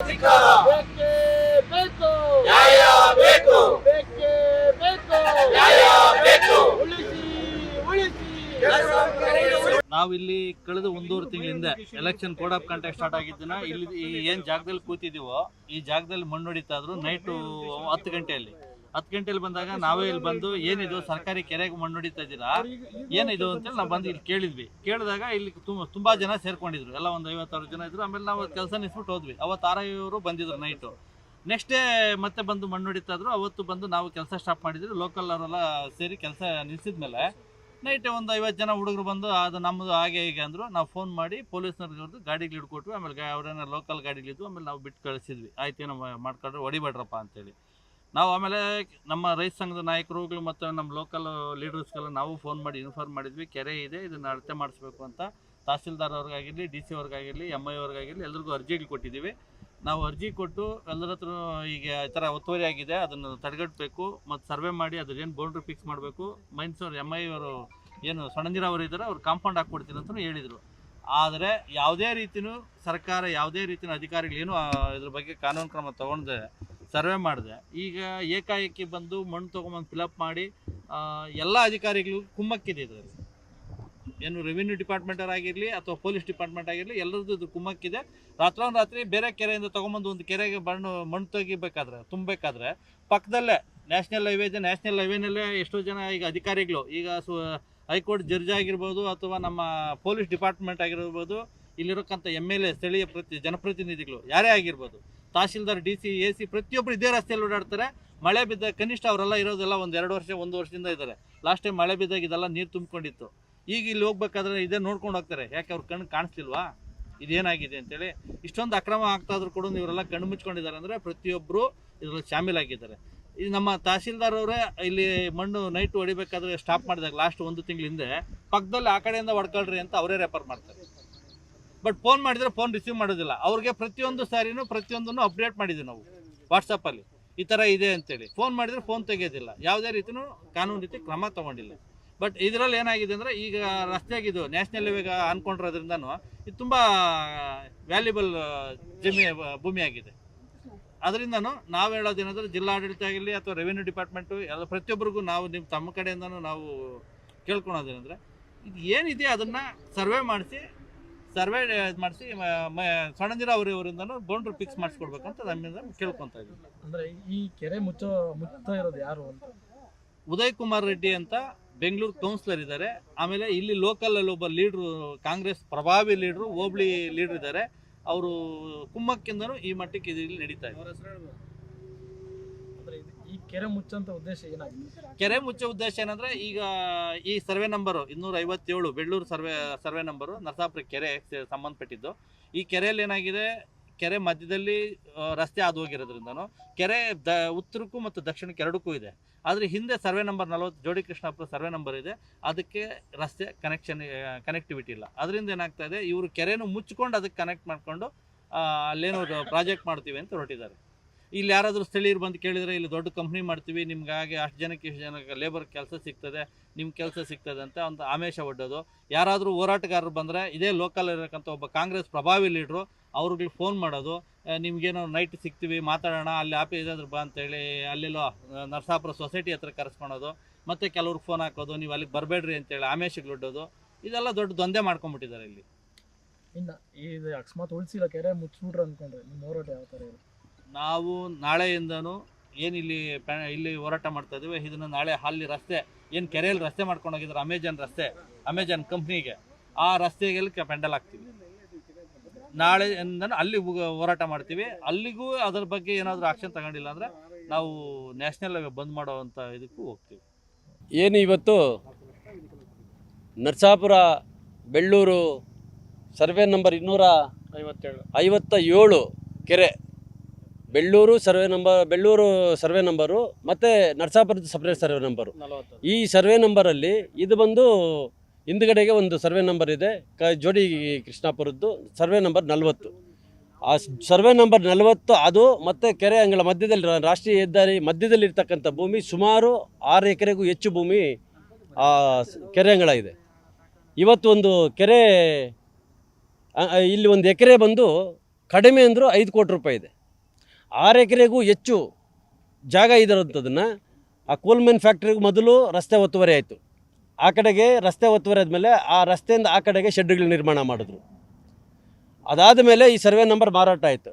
ಬೇಕೇ ಬೇಕು ನ್ಯಾಯ ಬೇಕು ಬೇಕೇ ಬೇಕು ನ್ಯಾಯ ಬೇಕು ಉಳಿಸಿ ಉಳಿಸಿ ನಾವಿಲ್ಲಿ ಕಳೆದ ಒಂದೂವರೆ ತಿಂಗಳಿಂದ election code of contact start ಆಗಿದ್ದಿನ ಇಲ್ಲಿ ಈ ಏನ್ ಜಾಗದಲ್ಲಿ ಕೂತಿದೀವೋ ಈ ಜಾಗದಲ್ಲಿ ಮಣ್ಣು ಹೊಡಿತಾ ಇದ್ರು ನೈಟು ಹತ್ತು ಗಂಟೆಯಲ್ಲಿ. ಹತ್ತು ಗಂಟೆಲಿ ಬಂದಾಗ ನಾವೇ ಇಲ್ಲಿ ಬಂದು ಏನಿದು ಸರ್ಕಾರಿ ಕೆರೆಗೆ ಮಣ್ಣು ಹೊಡಿತಾ ಇದ್ದೀರಾ? ಏನಿದು ಅಂತೇಳಿ ನಾವು ಬಂದು ಇಲ್ಲಿ ಕೇಳಿದ್ವಿ. ಕೇಳಿದಾಗ ಇಲ್ಲಿ ತುಂಬ, ತುಂಬಾ ಜನ ಸೇರ್ಕೊಂಡಿದ್ರು. ಎಲ್ಲ ಒಂದು ಐವತ್ತಾರು ಜನ ಇದ್ರು. ಆಮೇಲೆ ನಾವು ಕೆಲಸ ನಿಲ್ಸ್ಬಿಟ್ಟು ಹೋದ್ವಿ. ಅವತ್ತು ಬಂದಿದ್ರು ನೈಟು ನೆಕ್ಸ್ಟ್ ಡೇ ಮತ್ತೆ ಬಂದು ಮಣ್ಣು ಹೊಡಿತಾ ಇದ್ರು. ಅವತ್ತು ಬಂದು ನಾವು ಕೆಲಸ ಸ್ಟಾಪ್ ಮಾಡಿದ್ರು ಲೋಕಲ್ ಅವರೆಲ್ಲ ಸೇರಿ ಕೆಲಸ ನಿಲ್ಸಿದ್ಮೇಲೆ ನೈಟ್ ಒಂದು ಐವತ್ತು ಜನ ಹುಡುಗರು ಬಂದು ಅದು ನಮ್ಮದು ಹಾಗೆ ಹೀಗೆ ಅಂದರು. ನಾವು ಫೋನ್ ಮಾಡಿ ಪೊಲೀಸ್ನವ್ರಿಗೆ ಅವ್ರದ್ದು ಗಾಡಿಗಳು ಹಿಡ್ಕೊಟ್ವಿ ಆಮೇಲೆ ಅವರೇನ ಲೋಕಲ್ ಗಾಡಿಗಳಿದ್ವು ಆಮೇಲೆ ನಾವು ಬಿಟ್ಟು ಕಳಿಸಿದ್ವಿ. ಆಯ್ತೇನೋ ಏನೋ ಮಾಡ್ಕೊಂಡ್ರೆ ಹೊಡಿಬೇಡ್ರಪ್ಪ ಅಂತೇಳಿ. ನಾವು ಆಮೇಲೆ ನಮ್ಮ ರೈತ ಸಂಘದ ನಾಯಕರುಗಳು ಮತ್ತು ನಮ್ಮ ಲೋಕಲ್ ಲೀಡರ್ಸ್ಗೆಲ್ಲ ನಾವು ಫೋನ್ ಮಾಡಿ ಇನ್ಫಾರ್ಮ್ ಮಾಡಿದ್ವಿ. ಕೆರೆ ಇದೆ, ಇದನ್ನು ಅಳತೆ ಮಾಡಿಸ್ಬೇಕು ಅಂತ ತಹಸೀಲ್ದಾರ್ ಅವ್ರಿಗಾಗಿರಲಿ ಡಿ ಸಿ ಅವ್ರಿಗಾಗಿರಲಿ ಎಂ ಐ ಅವ್ರಿಗಾಗಿರಲಿ ಎಲ್ರಿಗೂ ಅರ್ಜಿಗಳು ಕೊಟ್ಟಿದ್ದೀವಿ. ನಾವು ಅರ್ಜಿ ಕೊಟ್ಟು ಎಲ್ಲರ ಹತ್ರ ಈಗ ಈ ಥರ ಒತ್ತುವರಿ ಆಗಿದೆ, ಅದನ್ನು ತಡೆಗಟ್ಟಬೇಕು ಮತ್ತು ಸರ್ವೆ ಮಾಡಿ ಅದ್ರೇನು ಬೌಂಡ್ರಿ ಫಿಕ್ಸ್ ಮಾಡಬೇಕು. ಮೈನ್ಸ್ ಅವ್ರು ಎಂ ಐ ಅವರು ಏನು ಸಣ್ಣಂಜಿರವರು ಇದ್ದಾರೆ, ಅವ್ರು ಕಾಂಪೌಂಡ್ ಹಾಕ್ಕೊಡ್ತೀನಿ ಅಂತಲೂ ಹೇಳಿದರು. ಆದರೆ ಯಾವುದೇ ರೀತಿಯೂ ಸರ್ಕಾರ ಯಾವುದೇ ರೀತಿಯ ಅಧಿಕಾರಿಗಳು ಏನು ಇದ್ರ ಬಗ್ಗೆ ಕಾನೂನು ಕ್ರಮ ತೊಗೊಂಡೆ ಸರ್ವೆ ಮಾಡಿದೆ. ಈಗ ಏಕಾಏಕಿ ಬಂದು ಮಣ್ಣು ತೊಗೊಂಬಂದು ಫಿಲಪ್ ಮಾಡಿ ಎಲ್ಲ ಅಧಿಕಾರಿಗಳು ಕುಮ್ಮಕ್ಕಿದೆ ಇದರಲ್ಲಿ. ಏನು ರೆವಿನ್ಯೂ ಡಿಪಾರ್ಟ್ಮೆಂಟ್ ಆಗಿರಲಿ ಅಥವಾ ಪೊಲೀಸ್ ಡಿಪಾರ್ಟ್ಮೆಂಟ್ ಆಗಿರಲಿ, ಎಲ್ಲರದ್ದು ಇದು ಕುಮ್ಮಕ್ಕಿದೆ. ರಾತ್ರೋರಾತ್ರಿ ಬೇರೆ ಕೆರೆಯಿಂದ ತೊಗೊಂಬಂದು ಒಂದು ಕೆರೆಗೆ ಮಣ್ಣು ಮಣ್ಣು ತೆಗಿಬೇಕಾದ್ರೆ, ತುಂಬಬೇಕಾದ್ರೆ ಪಕ್ಕದಲ್ಲೇ ನ್ಯಾಷನಲ್ ಹೈವೇ ಇದೆ. ನ್ಯಾಷನಲ್ ಹೈವೇನಲ್ಲೇ ಎಷ್ಟೋ ಜನ ಈಗ ಅಧಿಕಾರಿಗಳು, ಈಗ ಸು, ಹೈಕೋರ್ಟ್ ಜಡ್ಜ್ ಆಗಿರ್ಬೋದು ಅಥವಾ ನಮ್ಮ ಪೊಲೀಸ್ ಡಿಪಾರ್ಟ್ಮೆಂಟ್ ಆಗಿರ್ಬೋದು, ಇಲ್ಲಿರೋಕ್ಕಂಥ ಎಂ ಎಲ್ ಎ ಸ್ಥಳೀಯ ಪ್ರತಿ, ಜನಪ್ರತಿನಿಧಿಗಳು, ಯಾರೇ ಆಗಿರ್ಬೋದು tahsildar, D C, A C ಪ್ರತಿಯೊಬ್ಬರು ಇದೇ ರಸ್ತೆಯಲ್ಲಿ ಓಡಾಡ್ತಾರೆ. ಮಳೆ ಬಿದ್ದಾಗ ಕನಿಷ್ಠ ಅವರೆಲ್ಲ ಇರೋದೆಲ್ಲ ಒಂದು ಎರಡು ವರ್ಷ, ಒಂದು ವರ್ಷದಿಂದ ಇದ್ದಾರೆ. ಲಾಸ್ಟ್ ಟೈಮ್ ಮಳೆ ಬಿದ್ದಾಗ ಇದೆಲ್ಲ ನೀರು ತುಂಬಿಕೊಂಡಿತ್ತು. ಈಗ ಇಲ್ಲಿ ಹೋಗ್ಬೇಕಾದ್ರೆ ಇದೇ ನೋಡ್ಕೊಂಡು ಹೋಗ್ತಾರೆ. ಯಾಕೆ ಅವ್ರ ಕಣ್ಣು ಕಾಣಿಸ್ಲಿಲ್ವಾ? ಇದೇನಾಗಿದೆ ಅಂತೇಳಿ. ಇಷ್ಟೊಂದು ಅಕ್ರಮ ಆಗ್ತಾ ಇದ್ರು ಕೂಡ ಇವರೆಲ್ಲ ಕಣ್ಣು ಮುಚ್ಕೊಂಡಿದ್ದಾರೆ ಅಂದರೆ ಪ್ರತಿಯೊಬ್ಬರು ಇದರಲ್ಲಿ ಶಾಮೀಲಾಗಿದ್ದಾರೆ ಇದು ನಮ್ಮ ತಹಸೀಲ್ದಾರ್ ಅವರೇ ಇಲ್ಲಿ ಮಣ್ಣು ನೈಟ್ ಹೊಡಿಬೇಕಾದ್ರೆ ಸ್ಟಾಪ್ ಮಾಡಿದಾಗ ಲಾಸ್ಟ್ ಒಂದು ತಿಂಗಳ ಹಿಂದೆ ಪಕ್ಕದಲ್ಲಿ ಆ ಕಡೆಯಿಂದ ಹೊಡ್ಕೊಳ್ರಿ ಅಂತ ಅವರೇ ರೆಫರ್ ಮಾಡ್ತಾರೆ. ಬಟ್ ಫೋನ್ ಮಾಡಿದ್ರೆ ಫೋನ್ ರಿಸೀವ್ ಮಾಡೋದಿಲ್ಲ. ಅವ್ರಿಗೆ ಪ್ರತಿಯೊಂದು ಸಾರಿನೂ ಪ್ರತಿಯೊಂದನ್ನು ಅಪ್ಡೇಟ್ ಮಾಡಿದ್ವಿ ನಾವು ವಾಟ್ಸಪ್ಪಲ್ಲಿ ಈ ಥರ ಇದೆ ಅಂತೇಳಿ. ಫೋನ್ ಮಾಡಿದ್ರೆ ಫೋನ್ ತೆಗೆಯೋದಿಲ್ಲ ಯಾವುದೇ ರೀತಿಯೂ ಕಾನೂನು ರೀತಿ ಕ್ರಮ ತಗೊಂಡಿಲ್ಲ. ಬಟ್ ಇದರಲ್ಲಿ ಏನಾಗಿದೆ ಅಂದರೆ ಈಗ ರಸ್ತೆಯಾಗಿದ್ದು ನ್ಯಾಷನಲ್ ಹೈವೇಗ ಅನ್ಕೊಂಡಿರೋದ್ರಿಂದನೂ ಇದು ತುಂಬ ವ್ಯಾಲ್ಯೂಬಲ್ ಜಮಿ ಭೂಮಿ ಆಗಿದೆ. ಅದರಿಂದನೂ ನಾವು ಹೇಳೋದೇನಂದ್ರೆ ಜಿಲ್ಲಾಡಳಿತ ಆಗಿರಲಿ ಅಥವಾ ರೆವಿನ್ಯೂ ಡಿಪಾರ್ಟ್ಮೆಂಟು ಎಲ್ಲ ಪ್ರತಿಯೊಬ್ಬರಿಗೂ ನಾವು ನಿಮ್ಮ ತಮ್ಮ ಕಡೆಯಿಂದನೂ ನಾವು ಕೇಳ್ಕೊಳೋದೇನೆಂದರೆ ಇದು ಏನಿದೆ ಅದನ್ನು ಸರ್ವೆ ಮಾಡಿಸಿ ಸರ್ವೆ ಮಾಡಿಸಿ ಸಣ್ಣಂದಿರ ಅವರಿಂದನೂ ಬೌಂಡ್ರಿ ಫಿಕ್ಸ್ ಮಾಡಿಸ್ಕೊಡ್ಬೇಕಂತ ನಮ್ಮಿಂದ ಕೇಳ್ಕೊತ ಇದ್ದೀವಿ. ಅಂದ್ರೆ ಈ ಕೆರೆ ಮುಚ್ಚೋ ಮುಚ್ಚ ಇರೋದು ಯಾರು ಅಂತ? ಉದಯ್ ಕುಮಾರ್ ರೆಡ್ಡಿ ಅಂತ ಬೆಂಗಳೂರು ಕೌನ್ಸಿಲರ್ ಇದ್ದಾರೆ. ಆಮೇಲೆ ಇಲ್ಲಿ ಲೋಕಲ್ ಅಲ್ಲಿ ಒಬ್ಬ ಲೀಡ್ರು ಕಾಂಗ್ರೆಸ್ ಪ್ರಭಾವಿ ಲೀಡ್ರು ಹೋಬಳಿ ಲೀಡ್ರ್ ಇದ್ದಾರೆ. ಅವರು ಕುಮ್ಮಕ್ಕಿಂದನೂ ಈ ಮಟ್ಟಕ್ಕೆ ಇದು ಇಲ್ಲಿ ನಡೀತಾ ಇದು- ಈ ಕೆರೆ ಮುಚ್ಚಂತ ಉದ್ದೇಶ ಏನಾಗಿದೆ? ಕೆರೆ ಮುಚ್ಚೋ ಉದ್ದೇಶ ಏನಂದ್ರೆ ಈಗ ಈ ಸರ್ವೆ ನಂಬರು ಇನ್ನೂರ ಐವತ್ತೇಳು Bellur survey survey number Narasapura ಕೆರೆ ಸಂಬಂಧಪಟ್ಟಿದ್ದು. ಈ ಕೆರೆಯಲ್ಲಿ ಏನಾಗಿದೆ, ಕೆರೆ ಮಧ್ಯದಲ್ಲಿ ರಸ್ತೆ ಹಾದು ಹೋಗಿರೋದ್ರಿಂದನೂ ಕೆರೆ ದ, ಉತ್ತರಕ್ಕೂ ಮತ್ತು ದಕ್ಷಿಣಕ್ಕೆ ಎರಡಕ್ಕೂ ಇದೆ. ಆದರೆ ಹಿಂದೆ ಸರ್ವೆ ನಂಬರ್ ನಲವತ್ತು, ಜೋಡಿ ಕೃಷ್ಣಾಪುರ ಸರ್ವೆ ನಂಬರ್ ಇದೆ. ಅದಕ್ಕೆ ರಸ್ತೆ ಕನೆಕ್ಷನ್ ಕನೆಕ್ಟಿವಿಟಿ ಇಲ್ಲ. ಅದರಿಂದ ಏನಾಗ್ತಾ ಇದೆ, ಇವರು ಕೆರೆನೂ ಮುಚ್ಕೊಂಡು ಅದಕ್ಕೆ ಕನೆಕ್ಟ್ ಮಾಡಿಕೊಂಡು ಅಲ್ಲೇನೋ ಪ್ರಾಜೆಕ್ಟ್ ಮಾಡ್ತೀವಿ ಅಂತ ಹೊರಟಿದ್ದಾರೆ. ಇಲ್ಲಿ ಯಾರಾದರೂ ಸ್ಥಳೀಯರು ಬಂದು ಕೇಳಿದರೆ ಇಲ್ಲಿ ದೊಡ್ಡ ಕಂಪ್ನಿ ಮಾಡ್ತೀವಿ, ನಿಮ್ಗೆ ಹಾಗೆ ಅಷ್ಟು ಜನಕ್ಕೆ ಇಷ್ಟು ಜನಕ್ಕೆ ಲೇಬರ್ ಕೆಲಸ ಸಿಗ್ತದೆ ನಿಮ್ಮ ಕೆಲಸ ಸಿಗ್ತದೆ ಅಂತ ಒಂದು ಆಮೇಶ ಒಡ್ಡೋದು. ಯಾರಾದರೂ ಹೋರಾಟಗಾರರು ಬಂದರೆ ಇದೇ ಲೋಕಲ್ ಇರೋಕ್ಕಂಥ ಒಬ್ಬ ಕಾಂಗ್ರೆಸ್ ಪ್ರಭಾವಿ ಲೀಡ್ರು ಅವ್ರಿಗೆ ಫೋನ್ ಮಾಡೋದು. ನಿಮಗೇನೋ ನೈಟ್ ಸಿಗ್ತೀವಿ, ಮಾತಾಡೋಣ, ಅಲ್ಲಿ ಆಫೀಸ್ ಏನಾದರೂ ಬಾ ಅಂತೇಳಿ ಅಲ್ಲೆಲ್ಲೋ ನರಸಾಪುರ ಸೊಸೈಟಿ ಹತ್ರ ಕರೆಸ್ಕೊಳೋದು. ಮತ್ತು ಕೆಲವ್ರಿಗೆ ಫೋನ್ ಹಾಕೋದು, ನೀವು ಅಲ್ಲಿಗೆ ಬರಬೇಡ್ರಿ ಅಂತೇಳಿ ಆಮೇಶಗಳೊಡ್ಡೋದು ಇದೆಲ್ಲ ದೊಡ್ಡ ದೊಂದೆ ಮಾಡ್ಕೊಂಬಿಟ್ಟಿದ್ದಾರೆ ಇಲ್ಲಿ. ಇನ್ನು ಇದು ಅಕಸ್ಮಾತ್ ಉಳಿಸಿಲ್ಲ, ಕೆರೆ ಮುಚ್ಚಿಬಿಟ್ರು ಅಂದ್ಕೊಂಡ್ರೆ ನಿಮ್ಮ ಹೋರಾಟ ಯಾವ ಥರ ಇರುತ್ತೆ? ನಾವು ನಾಳೆಯಿಂದನೂ ಏನು ಇಲ್ಲಿ ಪ್ಯಾ- ಇಲ್ಲಿ ಹೋರಾಟ ಮಾಡ್ತಾ ಇದೀವಿ ಇದನ್ನು ನಾಳೆ ಅಲ್ಲಿ ರಸ್ತೆ ಏನು ಕೆರೆಯಲ್ಲಿ ರಸ್ತೆ ಮಾಡ್ಕೊಂಡು ಹೋಗಿದ್ದಾರೆ ಅಮೆಜಾನ್ ರಸ್ತೆ ಅಮೆಜಾನ್ ಕಂಪ್ನಿಗೆ ಆ ರಸ್ತೆಗೆ ಪೆಂಡಲ್ ಹಾಕ್ತೀವಿ. ನಾಳೆಯಿಂದ ಅಲ್ಲಿ ಹೋಗ- ಹೋರಾಟ ಮಾಡ್ತೀವಿ. ಅಲ್ಲಿಗೂ ಅದ್ರ ಬಗ್ಗೆ ಏನಾದರೂ ಆಕ್ಷನ್ ತಗೊಂಡಿಲ್ಲ ಅಂದರೆ ನಾವು ನ್ಯಾಷನಲ್ ಹೈವೇ ಬಂದ್ ಮಾಡೋವಂಥ ಇದಕ್ಕೂ ಹೋಗ್ತೀವಿ. ಏನು ಇವತ್ತು? ನರಸಾಪುರ ಬೆಳ್ಳೂರು ಸರ್ವೆ ನಂಬರ್ ಇನ್ನೂರ ಐವತ್ತೇಳು. ಐವತ್ತ ಏಳು ಕೆರೆ. Bellur survey number Bellur survey number ಮತ್ತು ನರಸಾಪುರದ ಸಪ್ರೇಟ್ ಸರ್ವೆ ನಂಬರು. ಈ ಸರ್ವೆ ನಂಬರಲ್ಲಿ ಇದು ಬಂದು ಹಿಂದ್ಗಡೆಗೆ ಒಂದು ಸರ್ವೆ ನಂಬರ್ ಇದೆ ಕ ಜೋಡಿ ಕೃಷ್ಣಾಪುರದ್ದು ಸರ್ವೆ ನಂಬರ್ ನಲವತ್ತು. ಆ ಸರ್ವೆ ನಂಬರ್ ನಲವತ್ತು ಅದು ಮತ್ತು ಕೆರೆ ಅಂಗಳ ಮಧ್ಯದಲ್ಲಿ ರಾಷ್ಟ್ರೀಯ ಹೆದ್ದಾರಿ ಮಧ್ಯದಲ್ಲಿರ್ತಕ್ಕಂಥ ಭೂಮಿ ಸುಮಾರು ಆರು ಎಕರೆಗೂ ಹೆಚ್ಚು ಭೂಮಿ ಆ ಕೆರೆ ಅಂಗಳ ಇದೆ. ಇವತ್ತು ಒಂದು ಕೆರೆ ಇಲ್ಲಿ ಒಂದು ಎಕರೆ ಬಂದು ಕಡಿಮೆ ಅಂದರೂ ಐದು ಕೋಟಿ ರೂಪಾಯಿ ಇದೆ. ಆರು ಎಕರೆಗೂ ಹೆಚ್ಚು ಜಾಗ ಇರೋಂಥದ್ದನ್ನು ಆ ಕೋಲ್ಮೆನ್ ಫ್ಯಾಕ್ಟ್ರಿಗೆ ಮೊದಲು ರಸ್ತೆ ಒತ್ತುವರಿ ಆಯಿತು. ಆ ಕಡೆಗೆ ರಸ್ತೆ ಒತ್ತುವರಿ ಆದಮೇಲೆ ಆ ರಸ್ತೆಯಿಂದ ಆ ಕಡೆಗೆ ಶೆಡ್ಗಳು ನಿರ್ಮಾಣ ಮಾಡಿದ್ರು. ಅದಾದ ಮೇಲೆ ಈ ಸರ್ವೆ ನಂಬರ್ ಮಾರಾಟ ಆಯಿತು.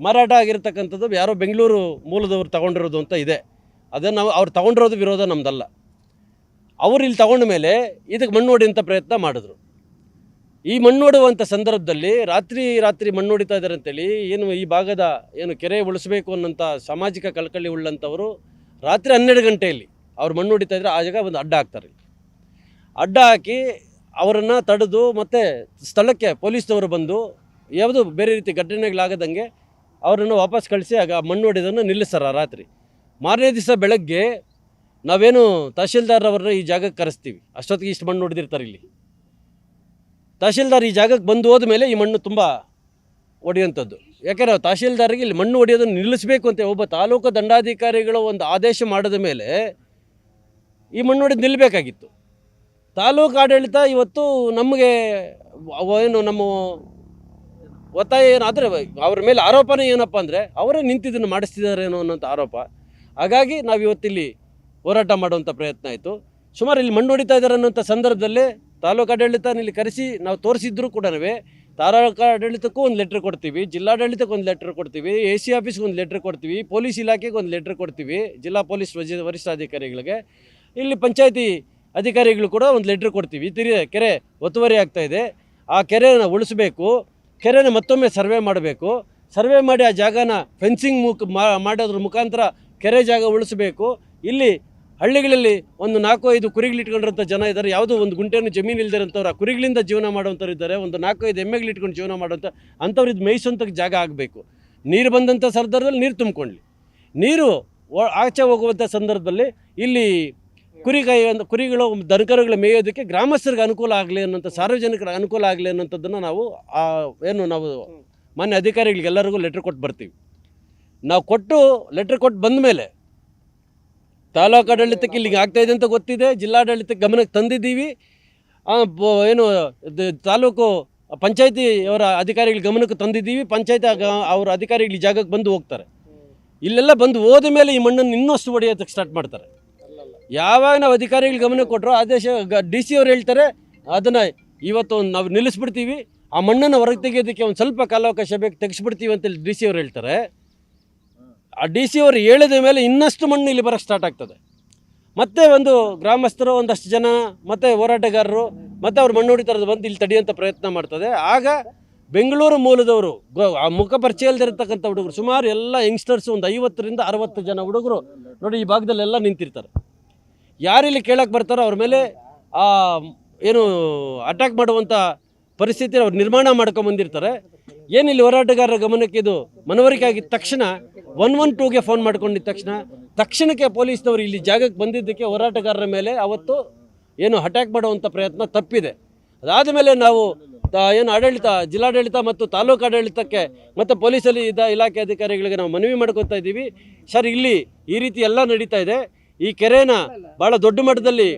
ಮಾರಾಟ ಆಗಿರ್ತಕ್ಕಂಥದ್ದು ಯಾರೋ ಬೆಂಗಳೂರು ಮೂಲದವ್ರು ತಗೊಂಡಿರೋದು ಅಂತ ಇದೆ. ಅದನ್ನು ನಾವು ಅವ್ರು ತಗೊಂಡಿರೋದು ವಿರೋಧ ನಮ್ಮದಲ್ಲ ಅವರು ಇಲ್ಲಿ ತಗೊಂಡ ಮೇಲೆ ಇದಕ್ಕೆ ಮಣ್ಣು ಹೊಡೆಯುವಂಥ ಪ್ರಯತ್ನ ಮಾಡಿದ್ರು. ಈ ಮಣ್ಣೊಡುವಂಥ ಸಂದರ್ಭದಲ್ಲಿ ರಾತ್ರಿ ರಾತ್ರಿ ಮಣ್ಣು ಹೊಡಿತಾ ಇದ್ದಾರೆ ಅಂತೇಳಿ ಏನು ಈ ಭಾಗದ ಏನು ಕೆರೆ ಉಳಿಸಬೇಕು ಅನ್ನೋಂಥ ಸಾಮಾಜಿಕ ಕಳಕಳಿ ಉಳ್ಳಂಥವರು ರಾತ್ರಿ ಹನ್ನೆರಡು ಗಂಟೆಯಲ್ಲಿ ಅವ್ರು ಮಣ್ಣು ಹೊಡಿತಾ ಇದ್ರೆ ಆ ಜಾಗ ಒಂದು ಅಡ್ಡ ಹಾಕ್ತಾರೆ. ಅಡ್ಡ ಹಾಕಿ ಅವರನ್ನು ತಡೆದು ಮತ್ತು ಸ್ಥಳಕ್ಕೆ ಪೊಲೀಸ್ನವರು ಬಂದು ಯಾವುದು ಬೇರೆ ರೀತಿ ಘಟನೆಗಳಾಗದಂಗೆ ಅವರನ್ನು ವಾಪಸ್ ಕಳಿಸಿ ಆಗ ಮಣ್ಣು ಹೊಡೆದನ್ನು ನಿಲ್ಲಿಸ್ತಾರೆ ರಾತ್ರಿ. ಮಾರನೇ ದಿವಸ ಬೆಳಗ್ಗೆ ನಾವೇನು ತಹಶೀಲ್ದಾರ್ ಅವರನ್ನ ಈ ಜಾಗಕ್ಕೆ ಕರೆಸ್ತೀವಿ. ಅಷ್ಟೊತ್ತಿಗೆ ಇಷ್ಟು ಮಣ್ಣು ಹೊಡೆದಿರ್ತಾರೆ ಇಲ್ಲಿ. ತಹಶೀಲ್ದಾರ್ ಈ ಜಾಗಕ್ಕೆ ಬಂದು ಹೋದ ಮೇಲೆ ಈ ಮಣ್ಣು ತುಂಬ ಒಡೆಯುವಂಥದ್ದು. ಯಾಕೆಂದರೆ ತಹಶೀಲ್ದಾರಿಗೆ ಇಲ್ಲಿ ಮಣ್ಣು ಒಡೆಯೋದನ್ನು ನಿಲ್ಲಿಸಬೇಕು ಅಂತ ಒಬ್ಬ ತಾಲೂಕು ದಂಡಾಧಿಕಾರಿಗಳು ಒಂದು ಆದೇಶ ಮಾಡಿದ ಮೇಲೆ ಈ ಮಣ್ಣು ಹೊಡೆದು ನಿಲ್ಲಬೇಕಾಗಿತ್ತು. ತಾಲೂಕು ಆಡಳಿತ ಇವತ್ತು ನಮಗೆ ಏನು ನಮ್ಮ ಒತ್ತಾಯ ಏನಾದರೆ ಅವ್ರ ಮೇಲೆ ಆರೋಪನೇ ಏನಪ್ಪ ಅಂದರೆ ಅವರೇ ನಿಂತಿದ್ದನ್ನು ಮಾಡಿಸ್ತಿದ್ದಾರೇನೋ ಅನ್ನೋಂಥ ಆರೋಪ. ಹಾಗಾಗಿ ನಾವು ಇವತ್ತಿಲ್ಲಿ ಹೋರಾಟ ಮಾಡುವಂಥ ಪ್ರಯತ್ನ ಆಯಿತು. ಸುಮಾರು ಇಲ್ಲಿ ಮಣ್ಣು ಹೊಡಿತಾ ಇದ್ದಾರೆ ಅನ್ನೋಂಥ ಸಂದರ್ಭದಲ್ಲಿ ತಾಲೂಕು ಆಡಳಿತ ಇಲ್ಲಿ ಕರೆಸಿ ನಾವು ತೋರಿಸಿದ್ರು ಕೂಡ ತಾಲೂಕು ಆಡಳಿತಕ್ಕೂ ಒಂದು ಲೆಟ್ರ್ ಕೊಡ್ತೀವಿ, ಜಿಲ್ಲಾಡಳಿತಕ್ಕೆ ಒಂದು ಲೆಟ್ರ್ ಕೊಡ್ತೀವಿ ಎ ಸಿ ಆಫೀಸ್ಗೆ ಒಂದು ಲೆಟ್ರ್ ಕೊಡ್ತೀವಿ ಪೊಲೀಸ್ ಇಲಾಖೆಗೆ ಒಂದು ಲೆಟ್ರ್ ಕೊಡ್ತೀವಿ, ಜಿಲ್ಲಾ ಪೊಲೀಸ್ ವಜ ವರಿಷ್ಠಾಧಿಕಾರಿಗಳಿಗೆ ಇಲ್ಲಿ ಪಂಚಾಯತಿ ಅಧಿಕಾರಿಗಳು ಕೂಡ ಒಂದು ಲೆಟ್ರ್ ಕೊಡ್ತೀವಿ. ತಿರಿ, ಕೆರೆ ಒತ್ತುವರಿ ಆಗ್ತಾ ಇದೆ. ಆ ಕೆರೆನ ಉಳಿಸ್ಬೇಕು. ಕೆರೆನ ಮತ್ತೊಮ್ಮೆ ಸರ್ವೆ ಮಾಡಬೇಕು. ಸರ್ವೆ ಮಾಡಿ ಆ ಜಾಗನ ಫೆನ್ಸಿಂಗ್ ಮುಖ ಮಾಡೋದ್ರ ಮುಖಾಂತರ ಕೆರೆ ಜಾಗ ಉಳಿಸಬೇಕು. ಇಲ್ಲಿ ಹಳ್ಳಿಗಳಲ್ಲಿ ಒಂದು ನಾಲ್ಕು ಐದು ಕುರಿಗಳು ಇಟ್ಕೊಂಡಿರೋಂಥ ಜನ ಇದ್ದಾರೆ. ಯಾವುದೋ ಒಂದು ಗುಂಟೆಯನ್ನು ಜಮೀನು ಇಲ್ದಿರೋಂಥವ್ರು ಆ ಕುರಿಗಳಿಂದ ಜೀವನ ಮಾಡುವಂಥವ್ರು ಇದ್ದಾರೆ. ಒಂದು ನಾಲ್ಕು ಐದು ಎಮ್ಮೆಗಳು ಇಟ್ಕೊಂಡು ಜೀವನ ಮಾಡುವಂಥ ಅಂಥವ್ರು ಇದು ಜಾಗ ಆಗಬೇಕು. ನೀರು ಬಂದಂಥ ಸಂದರ್ಭದಲ್ಲಿ ನೀರು ತುಂಬಿಕೊಳ್ಳಿ. ನೀರು ಆಚೆ ಹೋಗುವಂಥ ಸಂದರ್ಭದಲ್ಲಿ ಇಲ್ಲಿ ಕುರಿಗಾಯಿ ಅಂತ ಕುರಿಗಳು, ದನಕರುಗಳು ಮೇಯೋದಕ್ಕೆ ಗ್ರಾಮಸ್ಥರಿಗೆ ಅನುಕೂಲ ಆಗಲಿ ಅನ್ನೋಂಥ ಸಾರ್ವಜನಿಕರ ಅನುಕೂಲ ಆಗಲಿ ಅನ್ನೋಂಥದ್ದನ್ನು ನಾವು, ಆ, ಏನು ನಾವು ಮಾನ್ಯ ಅಧಿಕಾರಿಗಳಿಗೆಲ್ಲರಿಗೂ ಲೆಟ್ರ್ ಕೊಟ್ಟು ಬರ್ತೀವಿ. ನಾವು ಕೊಟ್ಟು ಲೆಟ್ರ್ ಕೊಟ್ಟು ಬಂದ ಮೇಲೆ ತಾಲೂಕು ಆಡಳಿತಕ್ಕೆ ಇಲ್ಲಿಗೆ ಆಗ್ತಾ ಇದೆ ಅಂತ ಗೊತ್ತಿದೆ ಜಿಲ್ಲಾಡಳಿತಕ್ಕೆ ಗಮನಕ್ಕೆ ತಂದಿದ್ದೀವಿ. ಏನು ತಾಲೂಕು ಪಂಚಾಯತಿ ಅವರ ಅಧಿಕಾರಿಗಳ ಗಮನಕ್ಕೆ ತಂದಿದ್ದೀವಿ. ಪಂಚಾಯತಿ ಅವರ ಅಧಿಕಾರಿಗಳು ಜಾಗಕ್ಕೆ ಬಂದು ಹೋಗ್ತಾರೆ. ಇಲ್ಲೆಲ್ಲ ಬಂದು ಹೋದ ಮೇಲೆ ಈ ಮಣ್ಣನ್ನು ಇನ್ನಷ್ಟು ಹೊಡೆಯೋದಕ್ಕೆ ಸ್ಟಾರ್ಟ್ ಮಾಡ್ತಾರೆ. ಯಾವಾಗ ನಾವು ಅಧಿಕಾರಿಗಳ ಗಮನಕ್ಕೆ ಕೊಟ್ಟರು ಆದೇಶ ಡಿ ಸಿ ಅವ್ರು ಹೇಳ್ತಾರೆ, ಅದನ್ನು ಇವತ್ತು ನಾವು ನಿಲ್ಲಿಸ್ಬಿಡ್ತೀವಿ. ಆ ಮಣ್ಣನ್ನು ಹೊರಗೆ ತೆಗೆಯೋದಕ್ಕೆ ಒಂದು ಸ್ವಲ್ಪ ಕಾಲಾವಕಾಶ ಬೇಕು, ತೆಗೆಸ್ಬಿಡ್ತೀವಿ ಅಂತೇಳಿ ಡಿ ಸಿ ಅವ್ರು ಹೇಳ್ತಾರೆ. ಆ ಡಿ ಸಿ ಅವರು ಹೇಳಿದ ಮೇಲೆ ಇನ್ನಷ್ಟು ಮಣ್ಣು ಇಲ್ಲಿ ಬರೋಕ್ಕೆ ಸ್ಟಾರ್ಟ್ ಆಗ್ತದೆ. ಮತ್ತೆ ಒಂದು ಗ್ರಾಮಸ್ಥರು, ಒಂದಷ್ಟು ಜನ, ಮತ್ತು ಹೋರಾಟಗಾರರು, ಮತ್ತು ಅವ್ರು ಮಣ್ಣು ಹೊಡಿತಾರದು ಬಂದು ಇಲ್ಲಿ ತಡೆಯುವಂಥ ಪ್ರಯತ್ನ ಮಾಡ್ತದೆ. ಆಗ ಬೆಂಗಳೂರು ಮೂಲದವರು ಆ ಮುಖ ಪರಿಚಯ ಇಲ್ದಿರತಕ್ಕಂಥ ಹುಡುಗರು, ಸುಮಾರು ಎಲ್ಲ ಯಂಗ್ಸ್ಟರ್ಸ್ ಒಂದು ಐವತ್ತರಿಂದ ಅರವತ್ತು ಜನ ಹುಡುಗರು ನೋಡಿ ಈ ಭಾಗದಲ್ಲೆಲ್ಲ ನಿಂತಿರ್ತಾರೆ. ಯಾರಿಲ್ಲಿ ಕೇಳಕ್ಕೆ ಬರ್ತಾರೋ ಅವ್ರ ಮೇಲೆ ಏನು ಅಟ್ಯಾಕ್ ಮಾಡುವಂಥ ಪರಿಸ್ಥಿತಿ ಅವ್ರು ನಿರ್ಮಾಣ ಮಾಡ್ಕೊಂಬಂದಿರ್ತಾರೆ ಏನು ಇಲ್ಲಿ ಹೋರಾಟಗಾರರ ಗಮನಕ್ಕೆ ಇದು? ಮನವರಿಕೆ ಆಗಿದ ತಕ್ಷಣ ಒನ್ ಒನ್ ಟೂಗೆ ಫೋನ್ ಮಾಡ್ಕೊಂಡಿದ್ದ ತಕ್ಷಣ, ತಕ್ಷಣಕ್ಕೆ ಪೊಲೀಸ್ನವರು ಇಲ್ಲಿ ಜಾಗಕ್ಕೆ ಬಂದಿದ್ದಕ್ಕೆ ಹೋರಾಟಗಾರರ ಮೇಲೆ ಅವತ್ತು ಏನು ಅಟ್ಯಾಕ್ ಮಾಡುವಂಥ ಪ್ರಯತ್ನ ತಪ್ಪಿದೆ. ಅದಾದ ಮೇಲೆ ನಾವು ಏನು ಆಡಳಿತ, ಜಿಲ್ಲಾಡಳಿತ ಮತ್ತು ತಾಲೂಕು ಆಡಳಿತಕ್ಕೆ ಮತ್ತು ಪೊಲೀಸಲ್ಲಿ ಇದ್ದ ಇಲಾಖೆ ಅಧಿಕಾರಿಗಳಿಗೆ ನಾವು ಮನವಿ ಮಾಡ್ಕೊತಾ ಇದ್ದೀವಿ. ಸರ್, ಇಲ್ಲಿ ಈ ರೀತಿ ಎಲ್ಲ ನಡೀತಾ ಇದೆ. ಈ ಕೆರೆನ ಭಾಳ ದೊಡ್ಡ ಮಟ್ಟದಲ್ಲಿ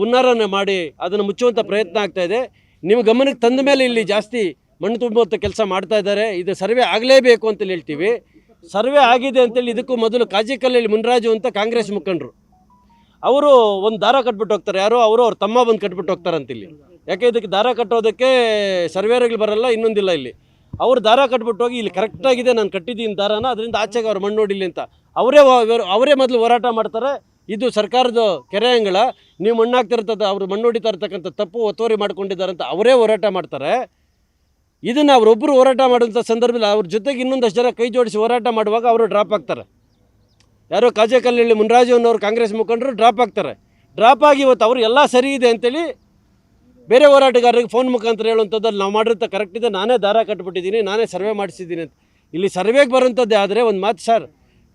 ಹುನ್ನಾರನ ಮಾಡಿ ಅದನ್ನು ಮುಚ್ಚುವಂಥ ಪ್ರಯತ್ನ ಆಗ್ತಾ ಇದೆ. ನಿಮ್ಮ ಗಮನಕ್ಕೆ ತಂದ ಮೇಲೆ ಇಲ್ಲಿ ಜಾಸ್ತಿ ಮಣ್ಣು ತುಂಬುವಂಥ ಕೆಲಸ ಮಾಡ್ತಾ ಇದ್ದಾರೆ. ಇದು ಸರ್ವೆ ಆಗಲೇಬೇಕು ಅಂತೇಳಿ ಹೇಳ್ತೀವಿ. ಸರ್ವೆ ಆಗಿದೆ ಅಂತೇಳಿ ಇದಕ್ಕೂ ಮೊದಲು ಕಾಜಿಕಲ್ಲಲ್ಲಿ ಮುನ್ರಾಜು ಅಂತ ಕಾಂಗ್ರೆಸ್ ಮುಖಂಡರು. ಅವರು ಒಂದು ದಾರ ಕಟ್ಬಿಟ್ಟು ಹೋಗ್ತಾರೆ. ಯಾರೋ ಅವರು ಅವ್ರ ತಮ್ಮ ಬಂದು ಕಟ್ಬಿಟ್ಟು ಹೋಗ್ತಾರೆ ಇಲ್ಲಿ ಯಾಕೆ ಇದಕ್ಕೆ ದಾರ ಕಟ್ಟೋದಕ್ಕೆ ಸರ್ವೇರ್ಗಳು ಬರಲ್ಲ, ಇನ್ನೊಂದಿಲ್ಲ ಇಲ್ಲಿ. ಅವರು ದಾರ ಕಟ್ಬಿಟ್ಟು ಹೋಗಿ ಇಲ್ಲಿ ಕರೆಕ್ಟಾಗಿದೆ ನಾನು ಕಟ್ಟಿದ್ದೀನಿ ದಾರನ, ಅದರಿಂದ ಆಚೆಗೆ ಅವ್ರು ಮಣ್ಣು ನೋಡಿಲ್ಲ ಅಂತ. ಅವರೇ ಅವರೇ ಮೊದಲು ಹೋರಾಟ ಮಾಡ್ತಾರೆ. ಇದು ಸರ್ಕಾರದ ಕೆರೆ ಅಂಗಳ. ನೀವು ಮಣ್ಣು ಹಾಕ್ತಿರ್ತದ ಅವರು ಮಣ್ಣು ಹೊಡಿತಾ ಇರ್ತಕ್ಕಂಥ ತಪ್ಪು ಒತ್ತುವರಿ ಮಾಡ್ಕೊಂಡಿದ್ದಾರೆ ಅಂತ ಅವರೇ ಹೋರಾಟ ಮಾಡ್ತಾರೆ. ಇದನ್ನು ಅವರೊಬ್ಬರು ಹೋರಾಟ ಮಾಡುವಂಥ ಸಂದರ್ಭದಲ್ಲಿ ಅವ್ರ ಜೊತೆಗೆ ಇನ್ನೊಂದಷ್ಟು ಜನ ಕೈ ಜೋಡಿಸಿ ಹೋರಾಟ ಮಾಡುವಾಗ ಅವರು ಡ್ರಾಪ್ ಆಗ್ತಾರೆ. ಯಾರೋ ಕಾಜೇಕಲ್ಲಿ ಮುನ್ರಾಜು ಅನ್ನೋರು ಕಾಂಗ್ರೆಸ್ ಮುಖಂಡರು ಡ್ರಾಪ್ ಆಗ್ತಾರೆ. ಡ್ರಾಪ್ ಆಗಿ ಇವತ್ತು ಅವರು ಎಲ್ಲ ಸರಿ ಇದೆ ಅಂತೇಳಿ ಬೇರೆ ಹೋರಾಟಗಾರರಿಗೆ ಫೋನ್ ಮುಖಾಂತರ ಹೇಳುವಂಥದ್ದಲ್ಲಿ ನಾವು ಮಾಡಿರೋಂಥ ಕರೆಕ್ಟ್ ಇದೆ. ನಾನೇ ದಾರ ಕಟ್ಬಿಟ್ಟಿದ್ದೀನಿ, ನಾನೇ ಸರ್ವೆ ಮಾಡಿಸಿದ್ದೀನಿ ಅಂತ. ಇಲ್ಲಿ ಸರ್ವೆಗೆ ಬರುವಂಥದ್ದೇ ಆದರೆ ಒಂದು ಮಾತು ಸರ್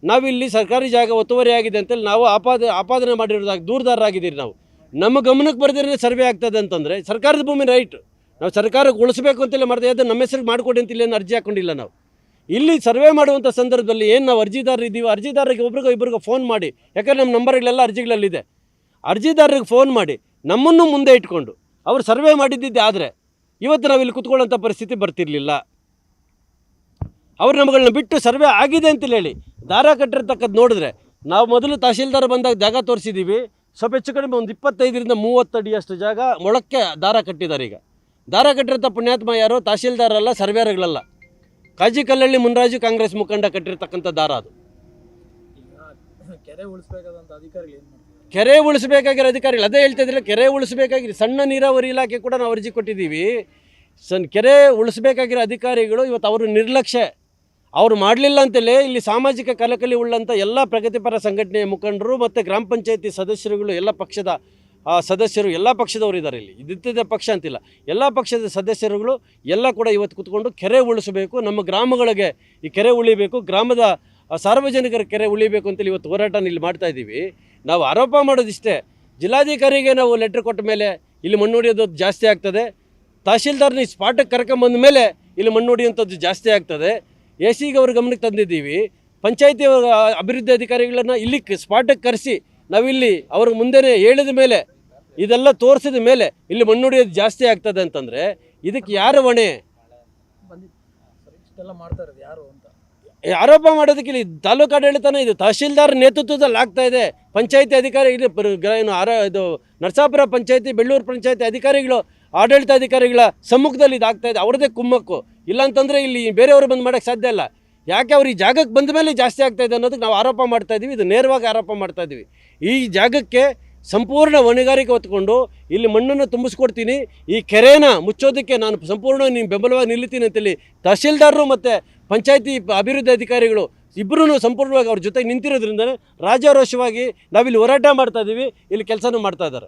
ನಾವಿಲ್ಲಿ ಸರ್ಕಾರಿ ಜಾಗ ಒತ್ತುವರಿ ಆಗಿದೆ ಅಂತೇಳಿ ನಾವು ಆಪಾದ, ಆಪಾದನೆ ಮಾಡಿರೋದಾಗ ದೂರದಾರರಾಗಿದ್ದೀರಿ ನಾವು. ನಮ್ಮ ಗಮನಕ್ಕೆ ಬರ್ದಿರೋ ಸರ್ವೆ ಆಗ್ತದೆ ಅಂತಂದರೆ ಸರ್ಕಾರದ ಭೂಮಿ ರೈಟ್ ನಾವು ಸರ್ಕಾರಕ್ಕೆ ಉಳಿಸ್ಬೇಕು ಅಂತೇಳಿ ಮಾಡಿದೆ ಇದ್ದರೆ ನಮ್ಮ ಹೆಸರಿಗೆ ಮಾಡಿಕೊಡಿ ಅಂತಿಲ್ಲ, ಏನು ಅರ್ಜಿ ಹಾಕೊಂಡಿಲ್ಲ ನಾವು. ಇಲ್ಲಿ ಸರ್ವೆ ಮಾಡುವಂಥ ಸಂದರ್ಭದಲ್ಲಿ ಏನು ನಾವು ಅರ್ಜಿದಾರರು ಇದ್ದೀವಿ ಅರ್ಜಿದಾರರಿಗೆ ಒಬ್ರಿಗೂ ಇಬ್ಬರಿಗೋ ಫೋನ್ ಮಾಡಿ, ಯಾಕಂದ್ರೆ ನಮ್ಮ ನಂಬರ್ಗಳೆಲ್ಲ ಅರ್ಜಿಗಳಲ್ಲಿದೆ. ಅರ್ಜಿದಾರರಿಗೆ ಫೋನ್ ಮಾಡಿ, ನಮ್ಮನ್ನು ಮುಂದೆ ಇಟ್ಕೊಂಡು, ಅವರು ಸರ್ವೆ ಮಾಡಿದ್ದಿದ್ದೆ ಆದರೆ, ಇವತ್ತು ನಾವು ಇಲ್ಲಿ ಕುತ್ಕೊಳ್ಳೋಂಥ ಪರಿಸ್ಥಿತಿ ಬರ್ತಿರಲಿಲ್ಲ. ಅವ್ರು ನಮ್ಮಗಳನ್ನ ಬಿಟ್ಟು ಸರ್ವೆ ಆಗಿದೆ ಅಂತ ಹೇಳಿ. ದಾರ ಕಟ್ಟಿರ್ತಕ್ಕದ್ದು ನೋಡಿದ್ರೆ, ನಾವು ಮೊದಲು ತಹಶೀಲ್ದಾರ್ ಬಂದಾಗ ಜಾಗ ತೋರಿಸಿದ್ದೀವಿ, ಸ್ವಲ್ಪ ಹೆಚ್ಚು ಕಡಿಮೆ ಒಂದು ಇಪ್ಪತ್ತೈದರಿಂದ ಮೂವತ್ತು ಅಡಿಯಷ್ಟು ಜಾಗ ಮೊಳಕ್ಕೆ ದಾರ ಕಟ್ಟಿದ್ದಾರೆ ಈಗ. ದಾರ ಕಟ್ಟಿರ್ತ ಪುಣ್ಯಾತ್ಮ ಯಾರು ತಹಶೀಲ್ದಾರ್ ಅಲ್ಲ ಸರ್ವೇರ್ಗಳಲ್ಲ ಕಾಜಿ ಕಲ್ಲಳ್ಳಿ ಮುನ್ರಾಜು ಕಾಂಗ್ರೆಸ್ ಮುಖಂಡ ಕಟ್ಟಿರ್ತಕ್ಕಂಥ ದಾರ ಅದು. ಕೆರೆ ಉಳಿಸಬೇಕಾಗಿರೋ ಅಧಿಕಾರಿಗಳು ಅದೇ ಹೇಳ್ತಾ ಇದ್ರೆ ಕೆರೆ ಉಳಿಸಬೇಕಾಗಿ ಸಣ್ಣ ನೀರಾವರಿ ಇಲಾಖೆ ಕೂಡ ನಾವು ಅರ್ಜಿ ಕೊಟ್ಟಿದ್ದೀವಿ. ಸಣ್ಣ ಕೆರೆ ಉಳಿಸಬೇಕಾಗಿರೋ ಅಧಿಕಾರಿಗಳು ಇವತ್ತು ಅವರು ನಿರ್ಲಕ್ಷ್ಯ. ಅವ್ರು ಮಾಡಲಿಲ್ಲ ಅಂತಲೇ ಇಲ್ಲಿ ಸಾಮಾಜಿಕ ಕಲಕಲಿ ಉಳ್ಳಂಥ ಎಲ್ಲ ಪ್ರಗತಿಪರ ಸಂಘಟನೆಯ ಮುಖಂಡರು ಮತ್ತು ಗ್ರಾಮ ಪಂಚಾಯತಿ ಸದಸ್ಯರುಗಳು ಎಲ್ಲ ಪಕ್ಷದ ಸದಸ್ಯರು ಎಲ್ಲ ಪಕ್ಷದವರು ಇದ್ದಾರೆ ಇಲ್ಲಿ. ಇದ್ದಿದ್ದ ಪಕ್ಷ ಅಂತಿಲ್ಲ. ಎಲ್ಲ ಪಕ್ಷದ ಸದಸ್ಯರುಗಳು ಎಲ್ಲ ಕೂಡ ಇವತ್ತು ಕೂತ್ಕೊಂಡು ಕೆರೆ ಉಳಿಸಬೇಕು ನಮ್ಮ ಗ್ರಾಮಗಳಿಗೆ ಈ ಕೆರೆ ಉಳಿಬೇಕು ಗ್ರಾಮದ ಆ, ಸಾರ್ವಜನಿಕರ ಕೆರೆ ಉಳಿಬೇಕು ಅಂತೇಳಿ ಇವತ್ತು ಹೋರಾಟ ಇಲ್ಲಿ ಮಾಡ್ತಾ ಇದ್ದೀವಿ. ನಾವು ಆರೋಪ ಮಾಡೋದಿಷ್ಟೇ. ಜಿಲ್ಲಾಧಿಕಾರಿಗೆ ನಾವು ಲೆಟ್ರ್ ಕೊಟ್ಟ ಮೇಲೆ ಇಲ್ಲಿ ಮಣ್ಣು ಹೊಡೆಯೋದು ಜಾಸ್ತಿ ಆಗ್ತದೆ. ತಹಶೀಲ್ದಾರ್ನ ಈ ಸ್ಪಾಟಕ್ಕೆ ಕರ್ಕೊಂಬಂದ ಮೇಲೆ ಇಲ್ಲಿ ಮಣ್ಣು ಜಾಸ್ತಿ ಆಗ್ತದೆ. ಎ ಸಿಗೆ ಅವ್ರ ಗಮನಕ್ಕೆ ತಂದಿದ್ದೀವಿ. ಪಂಚಾಯತಿ ಅಭಿವೃದ್ಧಿ ಅಧಿಕಾರಿಗಳನ್ನು ಇಲ್ಲಿ ಸ್ಪಾಟಕ್ಕೆ ಕರೆಸಿ ನಾವಿಲ್ಲಿ ಅವ್ರ ಮುಂದೆನೇ ಹೇಳಿದ ಮೇಲೆ ಇದೆಲ್ಲ ತೋರಿಸಿದ ಮೇಲೆ ಇಲ್ಲಿ ಮಣ್ಣು ಹೊಡೆಯೋದು ಜಾಸ್ತಿ ಆಗ್ತದೆ ಅಂತಂದರೆ ಇದಕ್ಕೆ ಯಾರು ಹೊಣೆ? ಆರೋಪ ಮಾಡೋದಕ್ಕೆ ಇಲ್ಲಿ ತಾಲೂಕು ಆಡಳಿತನ ಇದು ತಹಶೀಲ್ದಾರ್ ನೇತೃತ್ವದಲ್ಲಿ ಆಗ್ತಾ ಇದೆ. ಪಂಚಾಯತಿ ಅಧಿಕಾರಿ ಇಲ್ಲಿ ಏನು ಆರ ಇದು ನರಸಾಪುರ ಪಂಚಾಯತಿ ಬೆಳ್ಳೂರು ಪಂಚಾಯತಿ ಅಧಿಕಾರಿಗಳು ಆಡಳಿತಾಧಿಕಾರಿಗಳ ಸಮ್ಮುಖದಲ್ಲಿ ಇದಾಗ್ತಾ ಇದೆ. ಅವ್ರದ್ದೇ ಕುಮ್ಮಕ್ಕು. ಇಲ್ಲಾಂತಂದರೆ ಇಲ್ಲಿ ಬೇರೆಯವರು ಬಂದು ಮಾಡೋಕ್ಕೆ ಸಾಧ್ಯ ಇಲ್ಲ. ಯಾಕೆ ಅವ್ರು ಈ ಜಾಗಕ್ಕೆ ಬಂದ ಮೇಲೆ ಜಾಸ್ತಿ ಆಗ್ತಾ ಇದೆ ಅನ್ನೋದಕ್ಕೆ ನಾವು ಆರೋಪ ಮಾಡ್ತಾ ಇದ್ದೀವಿ ಇದು ನೇರವಾಗಿ ಆರೋಪ ಮಾಡ್ತಾ ಇದ್ದೀವಿ ಈ ಜಾಗಕ್ಕೆ ಸಂಪೂರ್ಣ ಹೊಣೆಗಾರಿಕೆ ಹೊತ್ಕೊಂಡು ಇಲ್ಲಿ ಮಣ್ಣನ್ನು ತುಂಬಿಸ್ಕೊಡ್ತೀನಿ. ಈ ಕೆರೆನ ಮುಚ್ಚೋದಕ್ಕೆ ನಾನು ಸಂಪೂರ್ಣ ನಿಮ್ಮ ಬೆಂಬಲವಾಗಿ ನಿಲ್ಲುತ್ತೀನಿ ಅಂತೇಳಿ ತಹಶೀಲ್ದಾರರು ಮತ್ತು ಪಂಚಾಯತಿ ಅಭಿವೃದ್ಧಿ ಅಧಿಕಾರಿಗಳು ಇಬ್ಬರೂ ಸಂಪೂರ್ಣವಾಗಿ ಅವ್ರ ಜೊತೆಗೆ ನಿಂತಿರೋದ್ರಿಂದ ರಾಜಾರೋಷವಾಗಿ ನಾವಿಲ್ಲಿ ಹೋರಾಟ ಮಾಡ್ತಾ ಇದ್ದೀವಿ ಇಲ್ಲಿ ಕೆಲಸನೂ ಮಾಡ್ತಾ ಇದ್ದಾರೆ.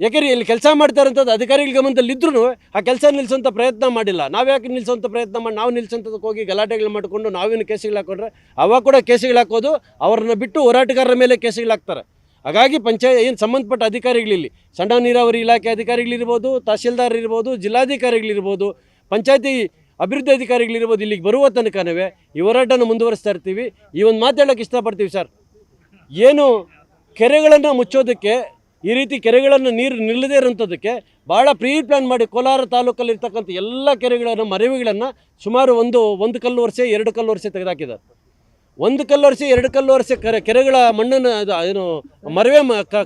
ಯಾಕೆಂದರೆ ಇಲ್ಲಿ ಕೆಲಸ ಮಾಡ್ತಾರಂಥದ್ದು ಅಧಿಕಾರಿಗಳ ಗಮನದಲ್ಲಿ ಇದ್ರೂ ಆ ಕೆಲಸ ನಿಲ್ಲಿಸೋಂಥ ಪ್ರಯತ್ನ ಮಾಡಿಲ್ಲ. ನಾವು ಯಾಕೆ ನಿಲ್ಲಿಸೋಂಥ ಪ್ರಯತ್ನ ಮಾಡಿ ನಾವು ನಿಲ್ಲಿಸೋಂಥದ್ದಕ್ಕೆ ಹೋಗಿ ಗಲಾಟೆಗಳು ಮಾಡಿಕೊಂಡು ನಾವೇನು ಕೇಸುಗಳು ಹಾಕೊಂಡ್ರೆ ಅವಾಗ ಕೂಡ ಕೇಸುಗಳು ಹಾಕೋದು, ಅವ್ರನ್ನ ಬಿಟ್ಟು ಹೋರಾಟಗಾರರ ಮೇಲೆ ಕೇಸುಗಳು ಹಾಕ್ತಾರೆ. ಹಾಗಾಗಿ ಪಂಚಾಯತ್ ಏನು ಸಂಬಂಧಪಟ್ಟ ಅಧಿಕಾರಿಗಳಿಲ್ಲಿ ಸಣ್ಣ ನೀರಾವರಿ ಇಲಾಖೆ ಅಧಿಕಾರಿಗಳಿರ್ಬೋದು, ತಹಶೀಲ್ದಾರ್ ಇರ್ಬೋದು, ಜಿಲ್ಲಾಧಿಕಾರಿಗಳಿರ್ಬೋದು, ಪಂಚಾಯತಿ ಅಭಿವೃದ್ಧಿ ಅಧಿಕಾರಿಗಳಿರ್ಬೋದು ಇಲ್ಲಿಗೆ ಬರುವ ತನಕನವೇ ಈ ಹೋರಾಟನ ಮುಂದುವರಿಸ್ತಾ ಇರ್ತೀವಿ. ಈ ಒಂದು ಮಾತಾಡೋಕ್ಕೆ ಇಷ್ಟಪಡ್ತೀವಿ ಸರ್. ಏನು ಕೆರೆಗಳನ್ನು ಮುಚ್ಚೋದಕ್ಕೆ, ಈ ರೀತಿ ಕೆರೆಗಳನ್ನು ನೀರು ನಿಲ್ಲದೇ ಇರೋಂಥದ್ದಕ್ಕೆ ಭಾಳ ಪ್ರೀ ಪ್ಲ್ಯಾನ್ ಮಾಡಿ ಕೋಲಾರ ತಾಲೂಕಲ್ಲಿರ್ತಕ್ಕಂಥ ಎಲ್ಲ ಕೆರೆಗಳನ್ನು, ಮರವಿಗಳನ್ನು ಸುಮಾರು ಒಂದು ಒಂದು ಕಲ್ಲು ವರ್ಷ, ಎರಡು ಕಲ್ಲು ವರ್ಷ ತೆಗೆದಾಕಿದ್ದಾರೆ. ಒಂದು ಕಲ್ಲು ವರ್ಷ ಎರಡು ಕಲ್ಲು ವರ್ಷ ಕೆರೆ, ಕೆರೆಗಳ ಮಣ್ಣನ್ನು ಅದು ಏನು ಮರವೆ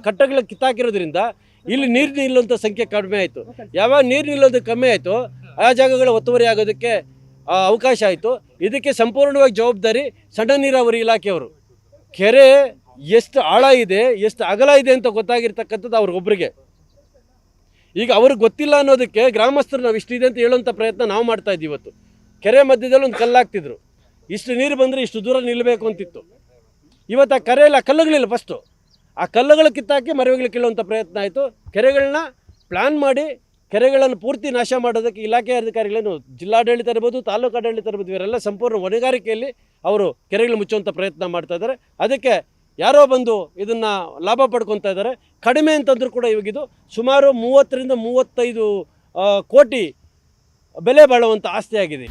ಕಟ್ಟಗಳ ಕಿತ್ತಾಕಿರೋದ್ರಿಂದ ಇಲ್ಲಿ ನೀರು ನಿಲ್ಲುವಂಥ ಸಂಖ್ಯೆ ಕಡಿಮೆ ಆಯಿತು. ಯಾವಾಗ ನೀರು ನಿಲ್ಲೋದು ಕಮ್ಮಿ ಆಯಿತು, ಆ ಜಾಗಗಳ ಒತ್ತುವರಿ ಆಗೋದಕ್ಕೆ ಅವಕಾಶ ಆಯಿತು. ಇದಕ್ಕೆ ಸಂಪೂರ್ಣವಾಗಿ ಜವಾಬ್ದಾರಿ ಸಣ್ಣ ನೀರಾವರಿ ಇಲಾಖೆಯವರು. ಕೆರೆ ಎಷ್ಟು ಆಳ ಇದೆ, ಎಷ್ಟು ಅಗಲ ಇದೆ ಅಂತ ಗೊತ್ತಾಗಿರ್ತಕ್ಕಂಥದ್ದು ಅವ್ರಿಗೊಬ್ಬರಿಗೆ ಈಗ ಅವ್ರಿಗೆ ಗೊತ್ತಿಲ್ಲ ಅನ್ನೋದಕ್ಕೆ ಗ್ರಾಮಸ್ಥರು ನಾವು ಇಷ್ಟಿದೆ ಅಂತ ಹೇಳುವಂಥ ಪ್ರಯತ್ನ ನಾವು ಮಾಡ್ತಾ ಇದ್ದೀವಿ ಇವತ್ತು. ಕೆರೆ ಮಧ್ಯದಲ್ಲಿ ಒಂದು ಕಲ್ಲಾಗ್ತಿದ್ರು ಇಷ್ಟು ನೀರು ಬಂದರೆ ಇಷ್ಟು ದೂರ ನಿಲ್ಲಬೇಕು ಅಂತಿತ್ತು. ಇವತ್ತು ಆ ಕರೆಯಲ್ಲಿ ಆ ಕಲ್ಲುಗಳಿಲ್ಲ ಫಸ್ಟು ಆ ಕಲ್ಲುಗಳು ಕಿತ್ತಾಕಿ ಮರವಿಗಳು ಕೀಳುವಂಥ ಪ್ರಯತ್ನ ಆಯಿತು. ಕೆರೆಗಳನ್ನ ಪ್ಲ್ಯಾನ್ ಮಾಡಿ, ಕೆರೆಗಳನ್ನು ಪೂರ್ತಿ ನಾಶ ಮಾಡೋದಕ್ಕೆ ಇಲಾಖೆ ಅಧಿಕಾರಿಗಳೇನು ಜಿಲ್ಲಾಡಳಿತ ಇರ್ಬೋದು, ತಾಲೂಕು ಆಡಳಿತ ಇರ್ಬೋದು, ಇವರೆಲ್ಲ ಸಂಪೂರ್ಣ ಹೊಣೆಗಾರಿಕೆಯಲ್ಲಿ ಅವರು ಕೆರೆಗಳು ಮುಚ್ಚುವಂಥ ಪ್ರಯತ್ನ ಮಾಡ್ತಾ ಇದ್ದಾರೆ. ಅದಕ್ಕೆ ಯಾರೋ ಬಂದು ಇದನ್ನು ಲಾಭ ಪಡ್ಕೊತಾ ಇದ್ದಾರೆ. ಕಡಿಮೆ ಅಂತಂದ್ರೂ ಕೂಡ ಇವಾಗಿದು ಸುಮಾರು ಮೂವತ್ತರಿಂದ ಮೂವತ್ತೈದು ಕೋಟಿ ಬೆಲೆ ಬಾಳುವಂಥ ಆಸ್ತಿ ಆಗಿದೆ.